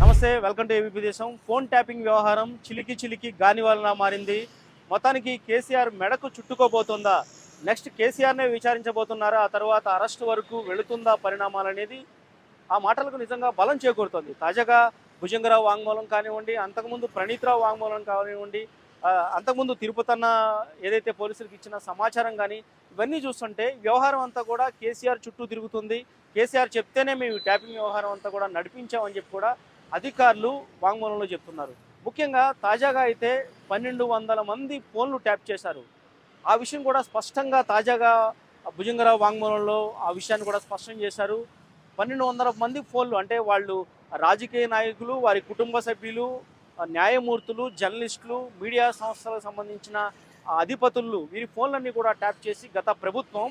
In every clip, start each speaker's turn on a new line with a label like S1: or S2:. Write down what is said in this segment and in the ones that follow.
S1: నమస్తే welcome to ABP Desam. Phone tapping వ్యవహారం చిలికి చిలికి గాని వలన మారింది. మొత్తానికి కేసీఆర్ మెడకు చుట్టుకోబోతుందా? నెక్స్ట్ కేసీఆర్నే విచారించబోతున్నారా? ఆ తర్వాత అరెస్ట్ వరకు వెళుతుందా పరిణామాలు అనేది ఆ మాటలకు నిజంగా బలం చేకూరుతుంది. తాజాగా భుజంగరావు వాంగ్మూలం కానివ్వండి అంతకుముందు ప్రణీత్రావు వాంగ్మూలం కానివ్వండి అంతకుముందు తిరుపతన్న ఏదైతే పోలీసులకు ఇచ్చిన సమాచారం కానీ ఇవన్నీ చూస్తుంటే వ్యవహారం అంతా కూడా కేసీఆర్ చుట్టూ తిరుగుతుంది. కేసీఆర్ చెప్తేనే మేము ట్యాపింగ్ వ్యవహారం అంతా కూడా నడిపించామని చెప్పి కూడా అధికారులు వాంగ్మూలంలో చెప్తున్నారు. ముఖ్యంగా తాజాగా అయితే పన్నెండు వందల మంది ఫోన్లు ట్యాప్ చేశారు. ఆ విషయం కూడా స్పష్టంగా తాజాగా భుజంగరావు వాంగ్మూలంలో ఆ విషయాన్ని కూడా స్పష్టం చేశారు. పన్నెండు వందల మంది ఫోన్లు అంటే వాళ్ళు రాజకీయ నాయకులు వారి కుటుంబ సభ్యులు న్యాయమూర్తులు జర్నలిస్టులు మీడియా సంస్థలకు సంబంధించిన అధిపతులు వీరి ఫోన్లన్నీ కూడా ట్యాప్ చేసి గత ప్రభుత్వం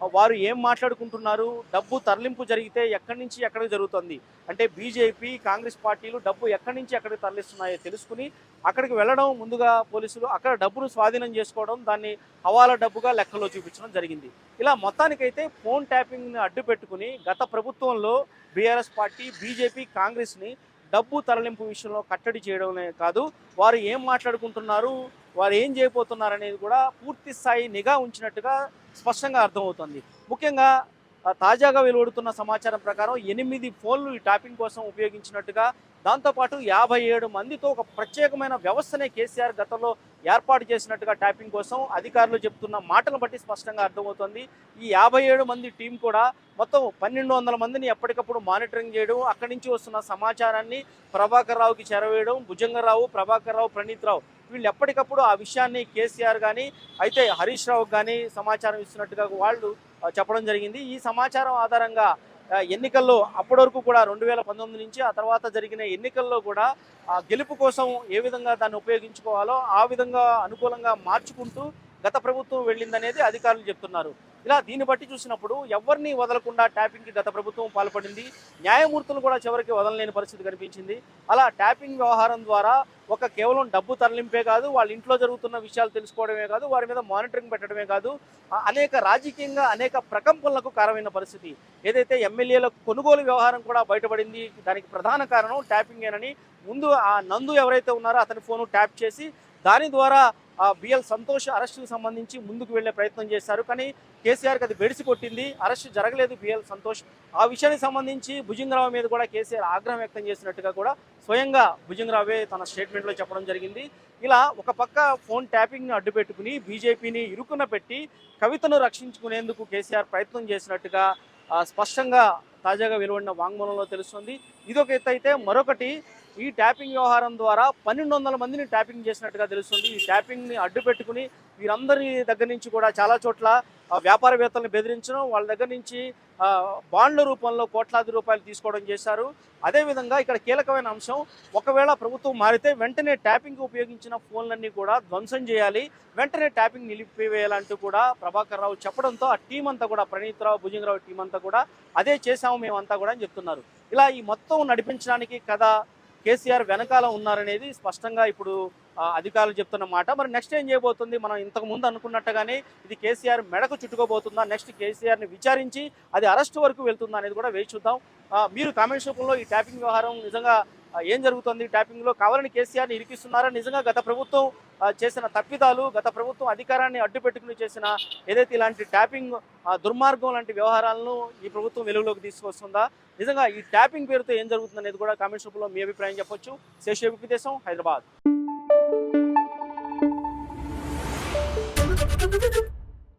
S1: వారు ఏం మాట్లాడుకుంటున్నారు? డబ్బు తరలింపు జరిగితే ఎక్కడి నుంచి ఎక్కడికి జరుగుతుంది? అంటే బీజేపీ కాంగ్రెస్ పార్టీలు డబ్బు ఎక్కడి నుంచి ఎక్కడికి తరలిస్తున్నాయో తెలుసుకుని అక్కడికి వెళ్ళడం ముందుగా పోలీసులు అక్కడ డబ్బును స్వాధీనం చేసుకోవడం దాన్ని హవాలా డబ్బుగా లెక్కలో చూపించడం జరిగింది. ఇలా మొత్తానికైతే ఫోన్ ట్యాపింగ్ని అడ్డు పెట్టుకుని గత ప్రభుత్వంలో బీఆర్ఎస్ పార్టీ బీజేపీ కాంగ్రెస్ని డబ్బు తరలింపు విషయంలో కట్టడి చేయడమే కాదు వారు ఏం మాట్లాడుకుంటున్నారు వారు ఏం చేయబోతున్నారు అనేది కూడా పూర్తి స్థాయి నిఘా ఉంచినట్టుగా స్పష్టంగా అర్థమవుతుంది. ముఖ్యంగా తాజాగా వెలువడుతున్న సమాచారం ప్రకారం ఎనిమిది ఫోన్లు ఈ ట్యాపింగ్ కోసం ఉపయోగించినట్టుగా దాంతోపాటు యాభై ఏడు మందితో ఒక ప్రత్యేకమైన వ్యవస్థనే కేసీఆర్ గతంలో ఏర్పాటు చేసినట్టుగా ట్యాపింగ్ కోసం అధికారులు చెప్తున్న మాటలను బట్టి స్పష్టంగా అర్థమవుతుంది. ఈ యాభై ఏడు మంది టీం కూడా మొత్తం పన్నెండు వందల మందిని ఎప్పటికప్పుడు మానిటరింగ్ చేయడం అక్కడి నుంచి వస్తున్న సమాచారాన్ని ప్రభాకర్ రావుకి చేరవేయడం భుజంగరావు ప్రభాకర్ రావు ప్రణీత్ రావు వీళ్ళు ఎప్పటికప్పుడు ఆ విషయాన్ని కేసీఆర్ కానీ అయితే హరీష్ రావుకి కానీ సమాచారం ఇస్తున్నట్టుగా వాళ్ళు చెప్పడం జరిగింది. ఈ సమాచారం ఆధారంగా ఎన్నికల్లో అప్పటి వరకు కూడా రెండు వేల పంతొమ్మిది నుంచి ఆ తర్వాత జరిగిన ఎన్నికల్లో కూడా ఆ గెలుపు కోసం ఏ విధంగా దాన్ని ఉపయోగించుకోవాలో ఆ విధంగా అనుకూలంగా మార్చుకుంటూ గత ప్రభుత్వం వెళ్ళిందనేది అధికారులు చెప్తున్నారు. ఇలా దీన్ని బట్టి చూసినప్పుడు ఎవరిని వదలకుండా ట్యాపింగ్కి గత ప్రభుత్వం పాల్పడింది. న్యాయమూర్తులు కూడా చివరికి వదలలేని పరిస్థితి కనిపించింది. అలా ట్యాపింగ్ వ్యవహారం ద్వారా ఒక కేవలం డబ్బు తరలింపే కాదు వాళ్ళ ఇంట్లో జరుగుతున్న విషయాలు తెలుసుకోవడమే కాదు వారి మీద మానిటరింగ్ పెట్టడమే కాదు అనేక రాజకీయంగా అనేక ప్రకంపనలకు కారమైన పరిస్థితి. ఏదైతే ఎమ్మెల్యేల కొనుగోలు వ్యవహారం కూడా బయటపడింది దానికి ప్రధాన కారణం ట్యాపింగేనని ముందు ఆ నందు ఎవరైతే ఉన్నారో అతని ఫోను ట్యాప్ చేసి దాని ద్వారా బిఎల్ సంతోష్ అరెస్టుకు సంబంధించి ముందుకు వెళ్ళే ప్రయత్నం చేశారు. కానీ కేసీఆర్కి అది బెడిసి కొట్టింది. అరెస్ట్ జరగలేదు బిఎల్ సంతోష్. ఆ విషయానికి సంబంధించి భుజంగరావు మీద కూడా కేసీఆర్ ఆగ్రహం వ్యక్తం చేసినట్టుగా కూడా స్వయంగా భుజంగరావే తన స్టేట్మెంట్లో చెప్పడం జరిగింది. ఇలా ఒక పక్క ఫోన్ ట్యాపింగ్ని అడ్డుపెట్టుకుని బీజేపీని ఇరుకున పెట్టి కవితను రక్షించుకునేందుకు కేసీఆర్ ప్రయత్నం చేసినట్టుగా స్పష్టంగా తాజాగా వెలువడిన వాంగ్మూలంలో తెలుస్తుంది. ఇదొక ఎత్తు అయితే మరొకటి ఈ ట్యాపింగ్ వ్యవహారం ద్వారా పన్నెండు వందల మందిని ట్యాపింగ్ చేసినట్టుగా తెలుస్తుంది. ఈ ట్యాపింగ్ని అడ్డు పెట్టుకుని వీరందరి దగ్గర నుంచి కూడా చాలా చోట్ల వ్యాపారవేత్తలను బెదిరించడం వాళ్ళ దగ్గర నుంచి బాండ్ల రూపంలో కోట్లాది రూపాయలు తీసుకోవడం చేశారు. అదేవిధంగా ఇక్కడ కీలకమైన అంశం ఒకవేళ ప్రభుత్వం మారితే వెంటనే ట్యాపింగ్ ఉపయోగించిన ఫోన్లన్నీ కూడా ధ్వంసం చేయాలి. వెంటనే ట్యాపింగ్ నిలిపివేయాలంటూ కూడా ప్రభాకర్ రావు చెప్పడంతో ఆ టీం అంతా కూడా ప్రణీత్ రావు భుజంగరావు టీం అంతా కూడా అదే చేశాము మేమంతా కూడా అని చెప్తున్నారు. ఇలా ఈ మొత్తం నడిపించడానికి కథ కేసీఆర్ వెనకాల ఉన్నారనేది స్పష్టంగా ఇప్పుడు అధికారులు చెప్తున్న మాట. మరి నెక్స్ట్ ఏం చేయబోతుంది? మనం ఇంతకు ముందు అనుకున్నట్టుగానే ఇది కేసీఆర్ మెడకు చుట్టుకోబోతుందా? నెక్స్ట్ కేసీఆర్ని విచారించి అది అరెస్ట్ వరకు వెళ్తుందా అనేది కూడా వేచి చూద్దాం. మీరు కామెంట్స్ రూపంలో ఈ ట్యాపింగ్ వ్యవహారం నిజంగా ఏం జరుగుతుంది? ట్యాపింగ్లో కావాలని కేసీఆర్ని ఇరికిస్తున్నారా? నిజంగా గత ప్రభుత్వం చేసిన తప్పిదాలు గత ప్రభుత్వం అధికారాన్ని అడ్డుపెట్టుకుని చేసిన ఏదైతే ఇలాంటి ట్యాపింగ్ దుర్మార్గం లాంటి వ్యవహారాలను ఈ ప్రభుత్వం వెలుగులోకి తీసుకొస్తుందా? నిజంగా ఈ ట్యాపింగ్ పేరుతో ఏం జరుగుతుంది అనేది కూడా కామెంట్స్ రూపంలో మీ అభిప్రాయం చెప్పొచ్చు. శేషేపి దేశం హైదరాబాద్.